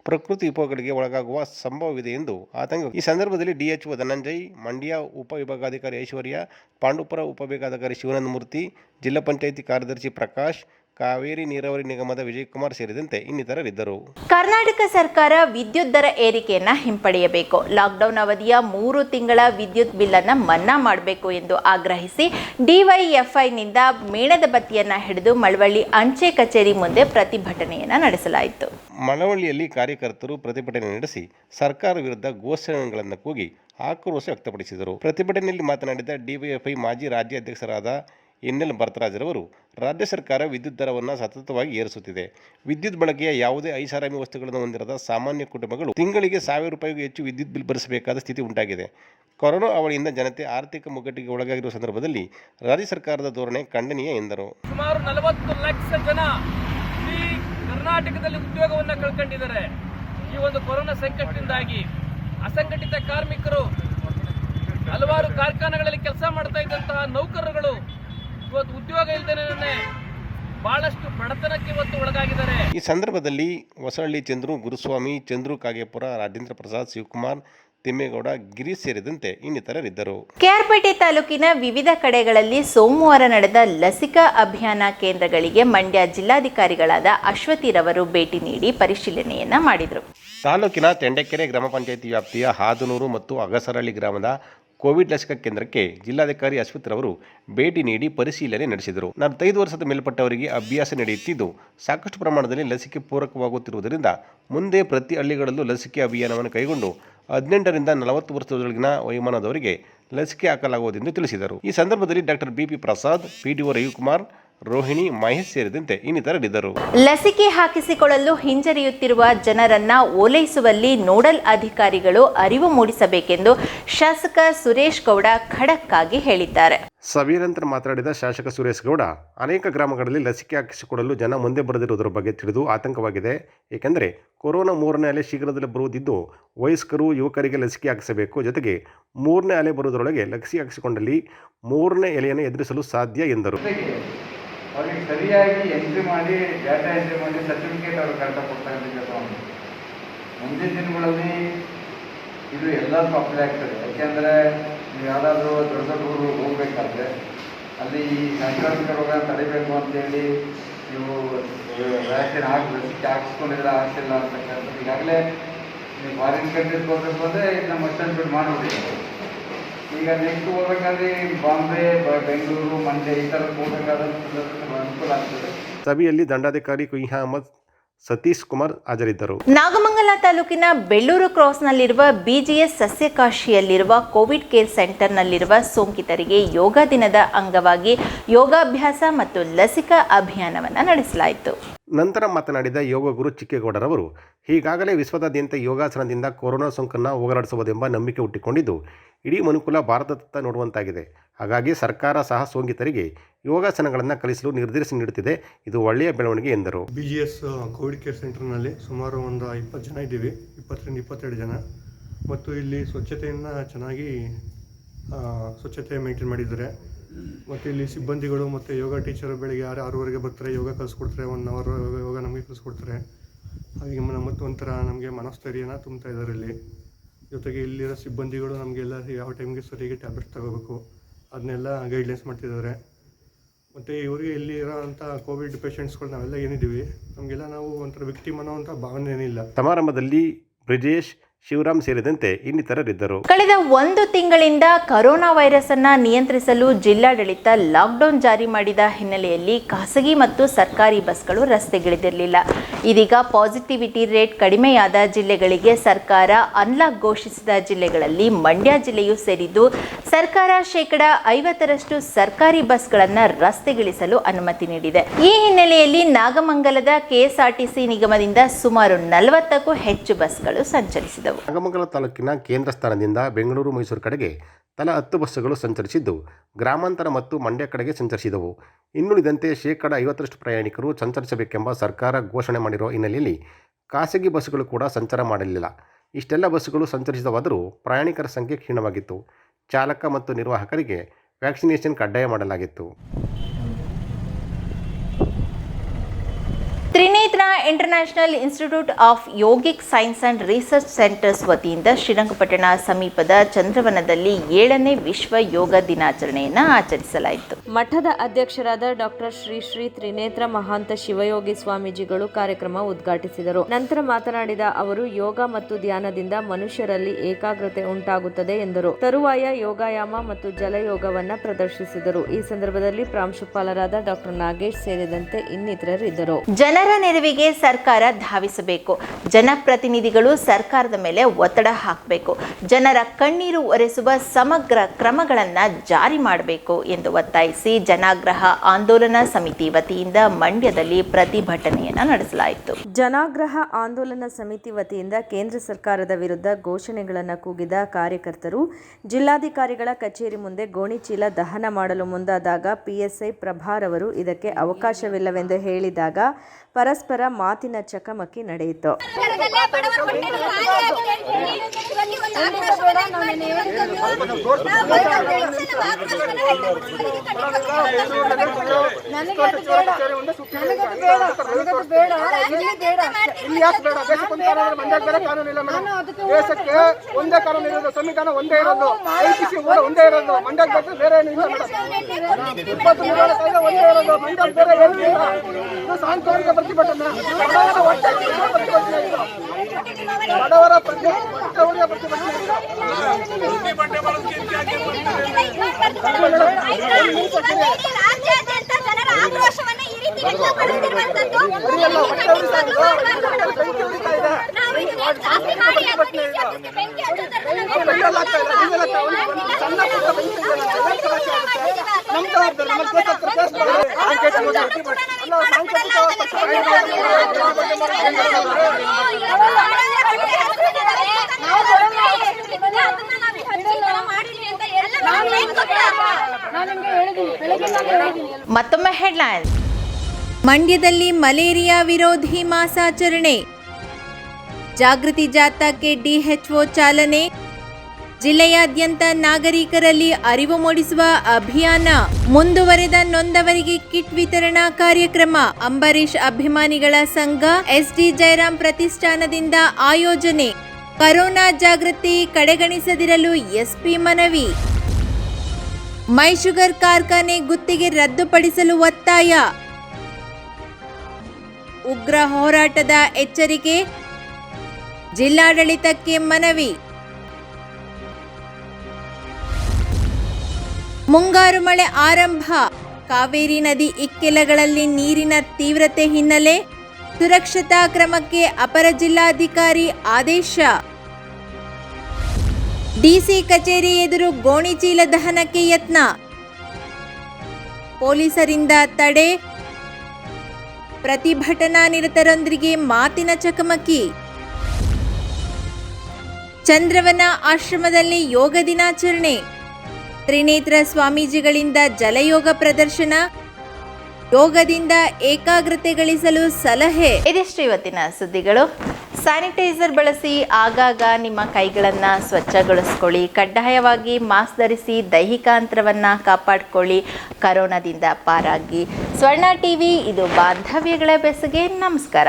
ಪ್ರಕೃತಿ ವಿಪೋಗಳಿಗೆ ಒಳಗಾಗುವ ಸಂಭವವಿದೆ ಎಂದು ಆತಂಕ. ಈ ಸಂದರ್ಭದಲ್ಲಿ ಡಿಎಚ್ಒ ಧನಂಜಯ್, ಮಂಡ್ಯ ಉಪವಿಭಾಗಾಧಿಕಾರಿ ಐಶ್ವರ್ಯ, ಪಾಂಡುಪುರ ಉಪವಿಭಾಗಾಧಿಕಾರಿ ಶಿವನಂದ ಮೂರ್ತಿ, ಜಿಲ್ಲಾ ಪಂಚಾಯಿತಿ ಕಾರ್ಯದರ್ಶಿ ಪ್ರಕಾಶ್ ಕಾವೇರಿ ನೀರಾವರಿ ನಿಗಮದ ವಿಜಯಕುಮಾರ್ ಸೇರಿದಂತೆ ಇನ್ನಿತರರಿದ್ದರು. ಕರ್ನಾಟಕ ಸರ್ಕಾರ ವಿದ್ಯುತ್ ದರ ಏರಿಕೆಯನ್ನ ಹಿಂಪಡೆಯಬೇಕು. ಲಾಕ್ಡೌನ್ ಅವಧಿಯ ಮೂರು ತಿಂಗಳ ವಿದ್ಯುತ್ ಬಿಲ್ಲನ್ನು ಮನ್ನಾ ಮಾಡಬೇಕು ಎಂದು ಆಗ್ರಹಿಸಿ ಡಿವೈಎಫ್ಐನಿಂದ ಮೇಣದ ಬತ್ತಿಯನ್ನ ಹಿಡಿದು ಮಳವಳ್ಳಿ ಅಂಚೆ ಕಚೇರಿ ಮುಂದೆ ಪ್ರತಿಭಟನೆಯನ್ನ ನಡೆಸಲಾಯಿತು. ಮಳವಳ್ಳಿಯಲ್ಲಿ ಕಾರ್ಯಕರ್ತರು ಪ್ರತಿಭಟನೆ ನಡೆಸಿ ಸರ್ಕಾರ ವಿರುದ್ಧ ಘೋಷಣೆಗಳನ್ನು ಕೂಗಿ ಆಕ್ರೋಶ ವ್ಯಕ್ತಪಡಿಸಿದರು. ಪ್ರತಿಭಟನೆಯಲ್ಲಿ ಮಾತನಾಡಿದ ಡಿವೈಎಫ್ಐ ಮಾಜಿ ರಾಜ್ಯ ಅಧ್ಯಕ್ಷರಾದ ಎನ್ ಎಲ್ ಭರತರಾಜರವರು ರಾಜ್ಯ ಸರ್ಕಾರ ವಿದ್ಯುತ್ ದರವನ್ನು ಸತತವಾಗಿ ಏರಿಸುತ್ತಿದೆ. ವಿದ್ಯುತ್ ಬಳಕೆಯ ಯಾವುದೇ ಐಷಾರಾಮಿ ವಸ್ತುಗಳನ್ನು ಹೊಂದಿರದ ಸಾಮಾನ್ಯ ಕುಟುಂಬಗಳು ತಿಂಗಳಿಗೆ ಸಾವಿರ ರೂಪಾಯಿಗೂ ಹೆಚ್ಚು ವಿದ್ಯುತ್ ಬಿಲ್ ಭರಿಸಬೇಕಾದ ಸ್ಥಿತಿ ಉಂಟಾಗಿದೆ. ಕೊರೋನಾ ಅವಳಿಯಿಂದ ಜನತೆ ಆರ್ಥಿಕ ಮುಗ್ಗಟ್ಟಿಗೆ ಒಳಗಾಗಿರುವ ಸಂದರ್ಭದಲ್ಲಿ ರಾಜ್ಯ ಸರ್ಕಾರದ ಧೋರಣೆ ಖಂಡನೀಯ ಎಂದರು. ಸುಮಾರು ನಲವತ್ತು ಲಕ್ಷ ಜನ ಈ ಕರ್ನಾಟಕದಲ್ಲಿ ಉದ್ಯೋಗವನ್ನು ಕಳ್ಕೊಂಡಿದ್ದಾರೆ. ಈ ಒಂದು ಕೊರೋನಾ ಸಂಕಟದಿಂದಾಗಿ ಅಸಂಘಟಿತ ಕಾರ್ಮಿಕರು ಹಲವಾರು ಕಾರ್ಖಾನೆಗಳಲ್ಲಿ ಕೆಲಸ ಮಾಡ್ತಾ ಇದ್ದಂತಹ ನೌಕರರುಗಳು ಇವತ್ತು ಉದ್ಯೋಗ ಇಲ್ಲದೇ ಬಹಳಷ್ಟು ಬಡತನಕ್ಕೆ ಇವತ್ತು ಒಳಗಾಗಿದ್ದಾರೆ. ಈ ಸಂದರ್ಭದಲ್ಲಿ ಹೊಸಹಳ್ಳಿ ಚಂದ್ರು ಗುರುಸ್ವಾಮಿ ಚಂದ್ರು ಕಾಗೇಪುರ ರಾಜೇಂದ್ರ ಪ್ರಸಾದ್ ಶಿವಕುಮಾರ್ ತಿಮ್ಮೇಗೌಡ ಗಿರಿ ಸೇರಿದಂತೆ ಇನ್ನಿತರರಿದ್ದರು. ಕೆಆರ್ಪೇಟೆ ತಾಲೂಕಿನ ವಿವಿಧ ಕಡೆಗಳಲ್ಲಿ ಸೋಮವಾರ ನಡೆದ ಲಸಿಕಾ ಅಭಿಯಾನ ಕೇಂದ್ರಗಳಿಗೆ ಮಂಡ್ಯ ಜಿಲ್ಲಾಧಿಕಾರಿಗಳಾದ ಅಶ್ವತಿರವರು ಭೇಟಿ ನೀಡಿ ಪರಿಶೀಲನೆಯನ್ನ ಮಾಡಿದರು. ತಾಲೂಕಿನ ತೆಂಡೆಕೆರೆ ಗ್ರಾಮ ಪಂಚಾಯಿತಿ ವ್ಯಾಪ್ತಿಯ ಹಾದನೂರು ಮತ್ತು ಅಗಸರಳ್ಳಿ ಗ್ರಾಮದ ಕೋವಿಡ್ ಲಸಿಕಾ ಕೇಂದ್ರಕ್ಕೆ ಜಿಲ್ಲಾಧಿಕಾರಿ ಅಶ್ವಥ್ ರವರು ಭೇಟಿ ನೀಡಿ ಪರಿಶೀಲನೆ ನಡೆಸಿದರು. ನಲವತ್ತೈದು ವರ್ಷದ ಮೇಲ್ಪಟ್ಟವರಿಗೆ ಅಭ್ಯಾಸ ನಡೆಯುತ್ತಿದ್ದು, ಸಾಕಷ್ಟು ಪ್ರಮಾಣದಲ್ಲಿ ಲಸಿಕೆ ಪೂರಕವಾಗುತ್ತಿರುವುದರಿಂದ ಮುಂದೆ ಪ್ರತಿ ಹಳ್ಳಿಗಳಲ್ಲೂ ಲಸಿಕೆ ಅಭಿಯಾನವನ್ನು ಕೈಗೊಂಡು ಹದಿನೆಂಟರಿಂದ ನಲವತ್ತು ವರ್ಷದೊಳಗಿನ ವಯೋಮಾನದವರಿಗೆ ಲಸಿಕೆ ಹಾಕಲಾಗುವುದೆಂದು ತಿಳಿಸಿದರು. ಈ ಸಂದರ್ಭದಲ್ಲಿ doctor B P Prasad P D O Ravikumar Rohini Mahesh ಸೇರಿದಂತೆ ಇನ್ನಿತರರಿದ್ದರು. ಲಸಿಕೆ ಹಾಕಿಸಿಕೊಳ್ಳಲು ಹಿಂಜರಿಯುತ್ತಿರುವ ಜನರನ್ನ ಓಲೈಸುವಲ್ಲಿ ನೋಡಲ್ ಅಧಿಕಾರಿಗಳು ಅರಿವು ಮೂಡಿಸಬೇಕೆಂದು ಶಾಸಕ ಸುರೇಶ್ ಗೌಡ ಖಡಕ್ ಆಗಿ ಹೇಳಿದ್ದಾರೆ. ಸಭೆಯ ನಂತರ ಮಾತನಾಡಿದ ಶಾಸಕ ಸುರೇಶ್ ಗೌಡ ಅನೇಕ ಗ್ರಾಮಗಳಲ್ಲಿ ಲಸಿಕೆ ಹಾಕಿಸಿಕೊಡಲು ಜನ ಮುಂದೆ ಬರೆದಿರುವುದರ ಬಗ್ಗೆ ತಿಳಿದು ಆತಂಕವಾಗಿದೆ. ಏಕೆಂದರೆ ಕೊರೋನಾ ಮೂರನೇ ಅಲೆ ಶೀಘ್ರದಲ್ಲೇ ಬರುವುದಿದ್ದು ವಯಸ್ಕರು ಯುವಕರಿಗೆ ಲಸಿಕೆ ಹಾಕಿಸಬೇಕು. ಜೊತೆಗೆ ಮೂರನೇ ಅಲೆ ಬರುವುದರೊಳಗೆ ಲಸಿಕೆ ಹಾಕಿಸಿಕೊಂಡಲ್ಲಿ ಮೂರನೇ ಎಲೆಯನ್ನು ಎದುರಿಸಲು ಸಾಧ್ಯ ಎಂದರು. ಅವ್ರಿಗೆ ಸರಿಯಾಗಿ ಎಂಟ್ರಿ ಮಾಡಿ ಡಾಟಾ ಎಂಟ್ರಿ ಮಾಡಿ ಸರ್ಟಿಫಿಕೇಟ್ ಅವರು ಕರೆಕ್ಟಾಗಿ ಕೊಡ್ತಾ ಮಾಡಿ ಮುಂದಿನ ದಿನಗಳಲ್ಲಿ ಇದು ಎಲ್ಲ ಅಪ್ಲೈ ಆಗ್ತದೆ. ಯಾಕೆಂದರೆ ನೀವು ಯಾವುದಾದ್ರೂ ದೊಡ್ಡ ದೊಡ್ಡ ಊರು ಹೋಗಬೇಕಾದ್ರೆ ಅಲ್ಲಿ ಈ ಸಾಂಕ್ರಾಮಿಕ ರೋಗ ತಡಿಬೇಕು ಅಂತೇಳಿ ನೀವು ವ್ಯಾಕ್ಸಿನ್ ಹಾಕಿ ಲಸಿಕೆ ಹಾಕಿಸ್ಕೊಂಡಿದ್ರೆ ಹಾಕ್ಸಿಲ್ಲ ಅಂತಕ್ಕಂಥದ್ದು ಈಗಾಗಲೇ ನೀವು ಫಾರಿನ್ ಕಂಟ್ರೀಸ್ ಹೋಗ್ಬೇಕು ಅಂದರೆ ನಮ್ಮ ಅಷ್ಟೊಂದು ದುಡ್ಡು ಮಾಡ್ಬಿಟ್ಟಿದ್ದಾರೆ ಈಗ ನೆಕ್ಸ್ಟ್ ಹೋಗ್ಬೇಕಾದ್ರೆ ಬಾಂಬೆ ಬೆಂಗಳೂರು ಮಂಡ್ಯ ಈ ಥರ ಹೋಗ್ಬೇಕಾದ್ರೆ ಅನುಕೂಲ ಆಗ್ತದೆ. ಸಭೆಯಲ್ಲಿ ದಂಡಾಧಿಕಾರಿ ಕುಯ್ಯ ಅಹಮದ್ ಸತೀಶ್ ಕುಮಾರ್ ಹಾಜರಿದ್ದರು. ನಾಗಮಂಗಲ ತಾಲೂಕಿನ ಬೆಳ್ಳೂರು ಕ್ರಾಸ್ನಲ್ಲಿರುವ ಬಿಜಿಎಸ್ ಸಸ್ಯಕಾಶಿಯಲ್ಲಿರುವ ಕೋವಿಡ್ ಕೇರ್ ಸೆಂಟರ್ನಲ್ಲಿರುವ ಸೋಂಕಿತರಿಗೆ ಯೋಗ ದಿನದ ಅಂಗವಾಗಿ ಯೋಗಾಭ್ಯಾಸ ಮತ್ತು ಲಸಿಕಾ ಅಭಿಯಾನವನ್ನು ನಡೆಸಲಾಯಿತು. ನಂತರ ಮಾತನಾಡಿದ ಯೋಗ ಗುರು ಚಿಕ್ಕೇಗೌಡರವರು ಈಗಾಗಲೇ ವಿಶ್ವದಾದ್ಯಂತ ಯೋಗಾಸನದಿಂದ ಕೊರೋನಾ ಸೋಂಕನ್ನು ಹೋಗಲಾಡಿಸಬಹುದೆಂಬ ನಂಬಿಕೆ ಹುಟ್ಟಿಕೊಂಡಿದ್ದು, ಇಡೀ ಮನುಕುಲ ಭಾರತದತ್ತ ನೋಡುವಂತಾಗಿದೆ. ಹಾಗಾಗಿ ಸರ್ಕಾರ ಸಹ ಸೋಂಕಿತರಿಗೆ ಯೋಗಾಸನಗಳನ್ನು ಕಲಿಸಲು ನಿರ್ದೇಶನ ನೀಡುತ್ತಿದೆ. ಇದು ಒಳ್ಳೆಯ ಬೆಳವಣಿಗೆ ಎಂದರು. B G S covid care ಸೆಂಟರ್ನಲ್ಲಿ ಸುಮಾರು ಒಂದು ಇಪ್ಪತ್ತು ಜನ ಇದ್ದೀವಿ. ಇಪ್ಪತ್ತರಿಂದ ಇಪ್ಪತ್ತೆರಡು ಜನ. ಮತ್ತು ಇಲ್ಲಿ ಸ್ವಚ್ಛತೆಯನ್ನು ಚೆನ್ನಾಗಿ ಸ್ವಚ್ಛತೆ ಮೇಂಟೈನ್ ಮಾಡಿದ್ದಾರೆ. ಮತ್ತು ಇಲ್ಲಿ ಸಿಬ್ಬಂದಿಗಳು ಮತ್ತು ಯೋಗ ಟೀಚರು ಬೆಳಿಗ್ಗೆ ಆರು ಆರೂವರೆಗೆ ಬರ್ತಾರೆ, ಯೋಗ ಕಲಿಸ್ಕೊಡ್ತಾರೆ ಒನ್ ಅವರ್ ಯೋಗ ನಮಗೆ ಕಲಿಸ್ಕೊಡ್ತಾರೆ. ಹಾಗೆ ಮತ್ತು ಒಂಥರ ನಮಗೆ ಮನಸ್ಥೈರ್ಯನ ತುಂಬ್ತಾ ಇದ್ದಾರೆ ಇಲ್ಲಿ. ಜೊತೆಗೆ ಇಲ್ಲಿರೋ ಸಿಬ್ಬಂದಿಗಳು ನಮಗೆಲ್ಲ ಯಾವ ಟೈಮ್ಗೆ ಸರಿಯಾಗಿ ಟ್ಯಾಬ್ಲೆಟ್ ತಗೋಬೇಕು, ಅದನ್ನೆಲ್ಲ ಗೈಡ್ಲೈನ್ಸ್ ಮಾಡ್ತಿದ್ದಾರೆ. ಮತ್ತು ಇವರಿಗೆ ಇಲ್ಲಿ ಇರೋವಂಥ ಕೋವಿಡ್ ಪೇಷಂಟ್ಸ್ಗಳು ನಾವೆಲ್ಲ ಏನಿದ್ದೀವಿ, ನಮಗೆಲ್ಲ ನಾವು ಒಂಥರ ವಿಕ್ಟಿಮ್ ಅನ್ನೋ ಭಾವನೆ ಏನಿಲ್ಲ ಸಮಾರಂಭದಲ್ಲಿ ಬ್ರಿಜೇಶ್ ಶಿವರಾಮ್ ಸೇರಿದಂತೆ ಇನ್ನಿತರರಿದ್ದರು. ಕಳೆದ ಒಂದು ತಿಂಗಳಿಂದ ಕರೋನಾ ವೈರಸ್ ಅನ್ನ ನಿಯಂತ್ರಿಸಲು ಜಿಲ್ಲಾಡಳಿತ ಲಾಕ್ಡೌನ್ ಜಾರಿ ಮಾಡಿದ ಹಿನ್ನೆಲೆಯಲ್ಲಿ ಖಾಸಗಿ ಮತ್ತು ಸರ್ಕಾರಿ ಬಸ್ಗಳು ರಸ್ತೆಗಿಳಿದಿರಲಿಲ್ಲ. ಇದೀಗ ಪಾಸಿಟಿವಿಟಿ ರೇಟ್ ಕಡಿಮೆಯಾದ ಜಿಲ್ಲೆಗಳಿಗೆ ಸರ್ಕಾರ ಅನ್ಲಾಕ್ ಘೋಷಿಸಿದ ಜಿಲ್ಲೆಗಳಲ್ಲಿ ಮಂಡ್ಯ ಜಿಲ್ಲೆಯೂ ಸೇರಿದ್ದು, ಸರ್ಕಾರ ಶೇಕಡ ಐವತ್ತರಷ್ಟು ಸರ್ಕಾರಿ ಬಸ್ಗಳನ್ನು ರಸ್ತೆಗಿಳಿಸಲು ಅನುಮತಿ ನೀಡಿದೆ. ಈ ಹಿನ್ನೆಲೆಯಲ್ಲಿ ನಾಗಮಂಗಲದ ಕೆಎಸ್ಆರ್ಟಿಸಿ ನಿಗಮದಿಂದ ಸುಮಾರು ನಲವತ್ತಕ್ಕೂ ಹೆಚ್ಚು ಬಸ್ಗಳು ಸಂಚರಿಸಿದವು. ನಾಗಮಂಗಲ ತಾಲೂಕಿನ ಕೇಂದ್ರ ಸ್ಥಾನದಿಂದ ಬೆಂಗಳೂರು ಮೈಸೂರು ಕಡೆಗೆ ತಲಾ ಹತ್ತು ಬಸ್ಸುಗಳು ಸಂಚರಿಸಿದ್ದು ಗ್ರಾಮಾಂತರ ಮತ್ತು ಮಂಡ್ಯ ಕಡೆಗೆ ಸಂಚರಿಸಿದವು. ಇನ್ನುಳಿದಂತೆ ಶೇಕಡ ಐವತ್ತರಷ್ಟು ಪ್ರಯಾಣಿಕರು ಸಂಚರಿಸಬೇಕೆಂಬ ಸರ್ಕಾರ ಘೋಷಣೆ ಮಾಡಿರುವ ಹಿನ್ನೆಲೆಯಲ್ಲಿ ಖಾಸಗಿ ಬಸ್ಸುಗಳು ಕೂಡ ಸಂಚಾರ ಮಾಡಲಿಲ್ಲ. ಇಷ್ಟೆಲ್ಲ ಬಸ್ಸುಗಳು ಸಂಚರಿಸಿದವಾದರೂ ಪ್ರಯಾಣಿಕರ ಸಂಖ್ಯೆ ಕ್ಷೀಣವಾಗಿತ್ತು. ಚಾಲಕ ಮತ್ತು ನಿರ್ವಾಹಕರಿಗೆ ವ್ಯಾಕ್ಸಿನೇಷನ್ ಕಡ್ಡಾಯ ಮಾಡಲಾಗಿತ್ತು. Trinetra international institute of yogic science and research centres ವತಿಯಿಂದ ಶ್ರೀರಂಗಪಟ್ಟಣ ಸಮೀಪದ ಚಂದ್ರವನದಲ್ಲಿ ಏಳನೇ ವಿಶ್ವ ಯೋಗ ದಿನಾಚರಣೆಯನ್ನು ಆಚರಿಸಲಾಯಿತು. ಮಠದ ಅಧ್ಯಕ್ಷರಾದ ಡಾಕ್ಟರ್ ಶ್ರೀ ಶ್ರೀ ತ್ರಿನೇತ್ರ ಮಹಾಂತ ಶಿವಯೋಗಿ ಸ್ವಾಮೀಜಿಗಳು ಕಾರ್ಯಕ್ರಮ ಉದ್ಘಾಟಿಸಿದರು. ನಂತರ ಮಾತನಾಡಿದ ಅವರು ಯೋಗ ಮತ್ತು ಧ್ಯಾನದಿಂದ ಮನುಷ್ಯರಲ್ಲಿ ಏಕಾಗ್ರತೆ ಉಂಟಾಗುತ್ತದೆ ಎಂದರು. ತರುವಾಯ ಯೋಗಾಯಾಮ ಮತ್ತು ಜಲಯೋಗವನ್ನು ಪ್ರದರ್ಶಿಸಿದರು. ಈ ಸಂದರ್ಭದಲ್ಲಿ ಪ್ರಾಂಶುಪಾಲರಾದ ಡಾಕ್ಟರ್ ನಾಗೇಶ್ ಸೇರಿದಂತೆ ಇನ್ನಿತರರಿದ್ದರು. ಜನರ ನೆರವಿಗೆ ಸರ್ಕಾರ ಧಾವಿಸಬೇಕು. ಜನಪ್ರತಿನಿಧಿಗಳು ಸರ್ಕಾರದ ಮೇಲೆ ಒತ್ತಡ ಹಾಕಬೇಕು. ಜನರ ಕಣ್ಣೀರು ಒರೆಸುವ ಸಮಗ್ರ ಕ್ರಮಗಳನ್ನು ಜಾರಿ ಮಾಡಬೇಕು ಎಂದು ಒತ್ತಾಯಿಸಿ ಜನಾಗ್ರಹ ಆಂದೋಲನ ಸಮಿತಿ ವತಿಯಿಂದ ಮಂಡ್ಯದಲ್ಲಿ ಪ್ರತಿಭಟನೆಯನ್ನು ನಡೆಸಲಾಯಿತು. ಜನಾಗ್ರಹ ಆಂದೋಲನ ಸಮಿತಿ ವತಿಯಿಂದ ಕೇಂದ್ರ ಸರ್ಕಾರದ ವಿರುದ್ಧ ಘೋಷಣೆಗಳನ್ನು ಕೂಗಿದ ಕಾರ್ಯಕರ್ತರು, ಜಿಲ್ಲಾಧಿಕಾರಿಗಳ ಕಚೇರಿ ಮುಂದೆ ಗೋಣಿಚೀಲ ದಹನ ಮಾಡಲು ಮುಂದಾದಾಗ ಪಿಎಸ್ಐ ಪ್ರಭಾರ್ ಅವರು ಇದಕ್ಕೆ ಅವಕಾಶವಿಲ್ಲವೆಂದು ಹೇಳಿದಾಗ ಪರಸ್ಪರ ಮಾತಿನ ಚಕಮಕಿ ನಡೆಯಿತು. ಒಂದೇ ಇರೋದು ಸಂವಿಧಾನ ಒಂದೇ ಇರೋದು ಒಂದೇ ಇರೋದು ಬೇರೆ ಏನು ಇಲ್ಲ ಮೇಡಮ್ ಇಪ್ಪತ್ತು ಮೂರನೇ ಒಂದೇ ಇರೋದು ಸಾಂಸ್ಕೃತಿಕ ಪ್ರತಿಭಟನೆ ಬಡವರ ಪ್ರತಿಭಟನೆ ಇದು. ಬರೀ ಅಲ್ಲ, ಹೊಟ್ಟೆ ಉರಿತಾ ಇದೆ. ಬೆಂಕಿ. ನಾವು ಮತ್ತೊಮ್ಮೆ ಹೆಡ್ಲೈನ್ ಮಂಡ್ಯದಲ್ಲಿ ಮಲೇರಿಯಾ ವಿರೋಧಿ ಮಾಸಾಚರಣೆ ಜಾಗೃತಿ ಜಾಥಾಕ್ಕೆ ಡಿಎಚ್ಒ ಚಾಲನೆ ಜಿಲ್ಲೆಯಾದ್ಯಂತ ನಾಗರಿಕರಲ್ಲಿ ಅರಿವು ಮೂಡಿಸುವ ಅಭಿಯಾನ ಮುಂದುವರೆದ ನೊಂದವರಿಗೆ ಕಿಟ್ ವಿತರಣಾ ಕಾರ್ಯಕ್ರಮ. ಅಂಬರೀಷ್ ಅಭಿಮಾನಿಗಳ ಸಂಘ ಎಸ್ಡಿ ಜಯರಾಮ್ ಪ್ರತಿಷ್ಠಾನದಿಂದ ಆಯೋಜನೆ. ಕರೋನಾ ಜಾಗೃತಿ ಕಡೆಗಣಿಸದಿರಲು ಎಸ್ಪಿ ಮನವಿ. ಮೈ ಶುಗರ್ ಕಾರ್ಖಾನೆ ಗುತ್ತಿಗೆ ರದ್ದುಪಡಿಸಲು ಒತ್ತಾಯ. ಉಗ್ರ ಹೋರಾಟದ ಎಚ್ಚರಿಕೆ. ಜಿಲ್ಲಾಡಳಿತಕ್ಕೆ ಮನವಿ. ಮುಂಗಾರು ಮಳೆ ಆರಂಭ. ಕಾವೇರಿ ನದಿ ಇಕ್ಕೆಲಗಳಲ್ಲಿ ನೀರಿನ ತೀವ್ರತೆ ಹಿನ್ನೆಲೆ ಸುರಕ್ಷತಾ ಕ್ರಮಕ್ಕೆ ಅಪರ ಜಿಲ್ಲಾಧಿಕಾರಿ ಆದೇಶ. ಡಿಸಿ ಕಚೇರಿ ಎದುರು ಗೋಣಿಚೀಲ ದಹನಕ್ಕೆ ಯತ್ನ. ಪೊಲೀಸರಿಂದ ತಡೆ. ಪ್ರತಿಭಟನಾ ನಿರತರೊಂದಿಗೆ ಮಾತಿನ ಚಕಮಕಿ. ಚಂದ್ರವನ ಆಶ್ರಮದಲ್ಲಿ ಯೋಗ ದಿನಾಚರಣೆ. ತ್ರಿನೇತ್ರ ಸ್ವಾಮೀಜಿಗಳಿಂದ ಜಲಯೋಗ ಪ್ರದರ್ಶನ, ಯೋಗದಿಂದ ಏಕಾಗ್ರತೆ ಗಳಿಸಲು ಸಲಹೆ. ಇದಿಷ್ಟು ಇವತ್ತಿನ ಸುದ್ದಿಗಳು. ಸ್ಯಾನಿಟೈಸರ್ ಬಳಸಿ ಆಗಾಗ ನಿಮ್ಮ ಕೈಗಳನ್ನು ಸ್ವಚ್ಛಗೊಳಿಸ್ಕೊಳ್ಳಿ. ಕಡ್ಡಾಯವಾಗಿ ಮಾಸ್ಕ್ ಧರಿಸಿ ದೈಹಿಕ ಅಂತರವನ್ನು ಕಾಪಾಡಿಕೊಳ್ಳಿ. ಕರೋನಾದಿಂದ ಪಾರಾಗಿ. ಸ್ವರ್ಣ ಟಿವಿ, ಇದು ಬಾಂಧವ್ಯಗಳ ಬೆಸಗೆ ನಮಸ್ಕಾರ.